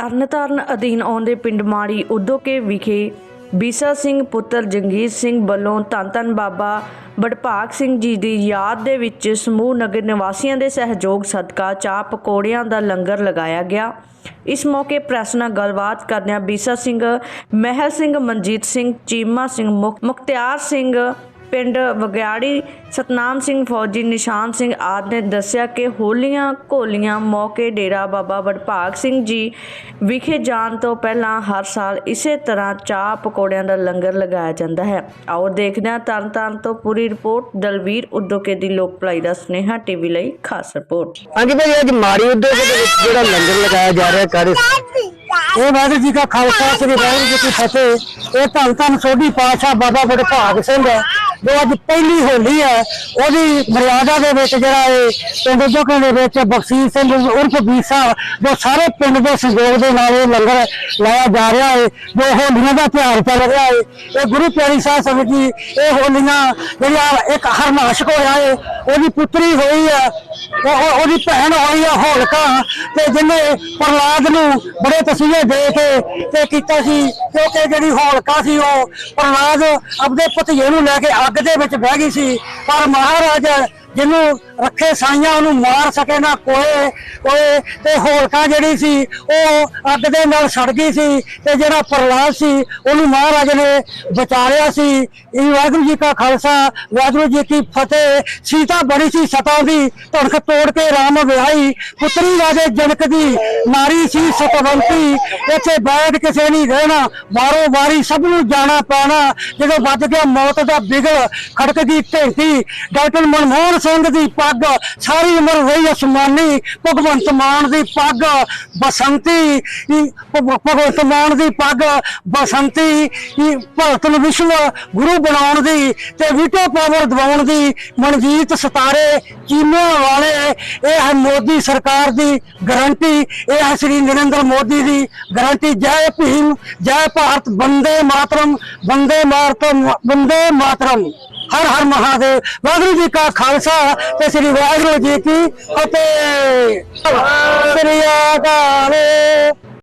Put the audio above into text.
ਤਰਨਤਾਰਨ ਅਧੀਨ ਆਉਂਦੇ ਪਿੰਡ ਮਾੜੀ ਉਦੋਕੇ ਵਿਖੇ ਬੀਸਾ ਸਿੰਘ ਪੁੱਤਰ ਜੰਗੀਰ ਸਿੰਘ ਵੱਲੋਂ ਧੰਨ ਧੰਨ ਬਾਬਾ ਬੜਭਾਗ ਸਿੰਘ ਜੀ ਦੀ ਯਾਦ ਦੇ ਵਿੱਚ ਸਮੂਹ ਨਗਰ ਨਿਵਾਸੀਆਂ ਦੇ ਸਹਿਯੋਗ ਸਦਕਾ ਚਾਹ ਪਕੌੜਿਆਂ ਦਾ ਲੰਗਰ ਲਗਾਇਆ ਗਿਆ। ਇਸ ਮੌਕੇ ਪ੍ਰੈਸ ਨਾਲ ਗੱਲਬਾਤ ਕਰਦਿਆਂ ਬੀਸਾ ਸਿੰਘ, ਮਹਿਲ ਸਿੰਘ ਮਨਜੀਤ ਸਿੰਘ, ਚੀਮਾ ਸਿੰਘ ਮੁਖ- ਮੁਖਤਿਆਰ ਸਿੰਘ ਪਿੰਡ ਵਗਿਆੜੀ ਸਤਨਾਮ ਸਿੰਘ ਫੌਜੀ ਨਿਸ਼ਾਨ ਸਿੰਘ ਆਦਿ ਨੇ ਦੱਸਿਆ ਕਿ ਹੋਲੀਆਂ ਘੋਲੀਆਂ ਮੌਕੇ ਡੇਰਾ ਬਾਬਾ ਵਡਭਾਗ ਸਿੰਘ ਜੀ ਵਿਖੇ ਜਾਣ ਤੋਂ ਪਹਿਲਾਂ ਹਰ ਸਾਲ ਇਸੇ ਤਰ੍ਹਾਂ ਚਾਹ ਪਕੌੜਿਆਂ ਦਾ ਲੰਗਰ ਲਗਾਇਆ ਜਾਂਦਾ ਹੈ। ਆਓ ਦੇਖਦੇ ਹਾਂ ਤਰਨਤਾਰਨ ਤੋਂ ਪੂਰੀ ਰਿਪੋਰਟ। ਦਲਵੀਰ ਉਦੋਕੇ ਦੀ ਲੋਕ ਭਲਾਈ ਦਾ ਸੁਨੇਹਾ, ਟੀਵੀ ਲਈ ਖਾਸ ਰਿਪੋਰਟ। ਹਾਂਜੀ ਭਾਈ, ਅੱਜ ਮਾੜੀ ਉਦੋਗ ਦੇ ਵਿੱਚ ਜਿਹੜਾ ਲੰਗਰ ਲਗਾਇਆ ਜਾ ਰਿਹਾ ਕਾਰੇ ਇਹ ਵਾਹਿਗੁਰੂ ਜੀ ਕਾ ਖਾਲਸਾ, ਸ੍ਰੀ ਵਾਹਿਗੁਰੂ ਜੀ ਕੀ ਫਤਿਹ। ਇਹ ਧੰਨ ਧੰਨ ਸੋਢੀ ਪਾਤਸ਼ਾਹ ਬਾਬਾ ਵਡਭਾਗ ਸਿੰਘ ਜੋ ਅੱਜ ਪਹਿਲੀ ਹੋਲੀ ਹੈ, ਉਹਦੀ ਮਰਿਆਦਾ ਦੇ ਵਿੱਚ ਜਿਹੜਾ ਇਹ ਪਿੰਡ ਜੋਕਾਂ ਦੇ ਵਿੱਚ ਬਖਸ਼ੀਸ਼ ਸਿੰਘ ਉਰਫ ਬੀਸਾ ਜੋ ਸਾਰੇ ਪਿੰਡ ਦੇ ਸਹਿਯੋਗ ਦੇ ਨਾਲ ਇਹ ਲੰਗਰ ਲਾਇਆ ਜਾ ਰਿਹਾ ਹੈ, ਜੋ ਹੋਲੀਆਂ ਦਾ ਤਿਉਹਾਰ ਚੱਲ ਰਿਹਾ ਹੈ, ਇਹ ਗੁਰੂ ਪਿਆਰੀ ਸਾਹਿਬ ਸੰਗਤ ਜੀ, ਇਹ ਹੋਲੀਆਂ ਜਿਹੜੀਆਂ ਇੱਕ ਹਰਨਾਸ਼ਕ ਹੋਇਆ ਹੈ, ਉਹਦੀ ਪੁੱਤਰੀ ਹੋਈ ਹੈ ਉਹ- ਉਹਦੀ ਭੈਣ ਹੋਈ ਆ ਹੋਲਕਾ ਤੇ ਜਿਹਨੇ ਪ੍ਰਲਾਦ ਨੂੰ ਬੜੇ ਤਸੀਹੇ ਦੇ ਕੇ ਤੇ ਕੀਤਾ ਸੀ ਕਿਉਂਕਿ ਜਿਹੜੀ ਹੋਲਕਾ ਸੀ ਉਹ ਪ੍ਰਲਾਦ ਆਪਦੇ ਭਤੀਜੇ ਨੂੰ ਲੈ ਕੇ ਅੱਗ ਦੇ ਵਿੱਚ ਬਹਿ ਗਈ ਸੀ ਪਰ ਮਹਾਰਾਜ ਜਿਹਨੂੰ ਰੱਖੇ ਸਾਈਆਂ, ਉਹਨੂੰ ਮਾਰ ਸਕੇ ਨਾ ਕੋਏ ਕੋਏ। ਤੇ ਹੋਲਕਾ ਜਿਹੜੀ ਸੀ, ਉਹ ਅੱਗ ਦੇ ਨਾਲ ਸੜ ਗਈ ਸੀ ਤੇ ਜਿਹੜਾ ਪ੍ਰਲਾਦ ਸੀ, ਉਹਨੂੰ ਮਹਾਰਾਜ ਨੇ ਬਚਾ ਲਿਆ ਸੀ। ਇਹ ਵਾਹਿਗੁਰੂ ਜੀ ਕਾ ਖਾਲਸਾ, ਵਾਹਿਗੁਰੂ ਜੀ ਕੀ ਫਤਿਹ। ਸੀਤਾ ਬੜੀ ਸੀ ਸਤਾ ਦੀ, ਧੜਕ ਤੋੜ ਕੇ ਰਾਮ ਵਿਆਹੀ। ਪੁੱਤਰੀ ਰਾਜੇ ਜਨਕ ਦੀ, ਨਾਰੀ ਸੀ ਸਤਵੰਤੀ। ਇੱਥੇ ਬੈਠ ਕਿਸੇ ਨਹੀਂ ਰਹਿਣਾ ਵਾਰੋ ਵਾਰੀ ਸਭ ਨੂੰ ਜਾਣਾ ਪੈਣਾ। ਜਦੋਂ ਵੱਜ ਗਿਆ ਮੌਤ ਦਾ ਬਿਗਲ ਖੜਕ ਦੀ ਢੇਂਕੀ ਡਾਕਟਰ ਮਨਮੋਹਨ ਸਿੰਘ ਦੀ ਪੱਗ, ਸਾਰੀ ਉਮਰ ਰਹੀ ਅਸਮਾਨੀ ਭਗਵੰਤ ਮਾਨ ਦੀ ਪੱਗ, ਬਸੰਤੀ ਭਗਵੰਤ ਮਾਨ ਦੀ ਪੱਗ, ਬਸੰਤੀ ਭਗਤ ਨੂੰ ਵਿਸ਼ਵ ਗੁਰੂ ਬਣਾਉਣ ਦੀ ਤੇ ਵੀਟੋ ਪਾਵਰ ਦਿਵਾਉਣ ਦੀ ਮਨਜੀਤ ਸਤਾਰੇ ਚੀਮਿਆਂ ਵਾਲੇ। ਇਹ ਹੈ ਮੋਦੀ ਸਰਕਾਰ ਦੀ ਗਾਰੰਟੀ, ਇਹ ਹੈ ਸ੍ਰੀ ਨਰਿੰਦਰ ਮੋਦੀ ਦੀ ਗਾਰੰਟੀ। ਜੈ ਭੀਮ, ਜੈ ਭਾਰਤ ਬੰਦੇ ਮਾਤਰਮ ਬੰਦੇ ਮਾਤਰਮ ਬੰਦੇ ਮਾਤਰਮ। ਹਰ ਹਰ ਮਹਾਦੇਵ। ਵਾਹਿਗੁਰੂ ਜੀ ਕਾ ਖਾਲਸਾ ਤੇ ਸ੍ਰੀ ਵਾਹਿਗੁਰੂ ਜੀ ਕੀ ਫਤਿਹ। ਸ੍ਰੀ ਅਕਾਲ।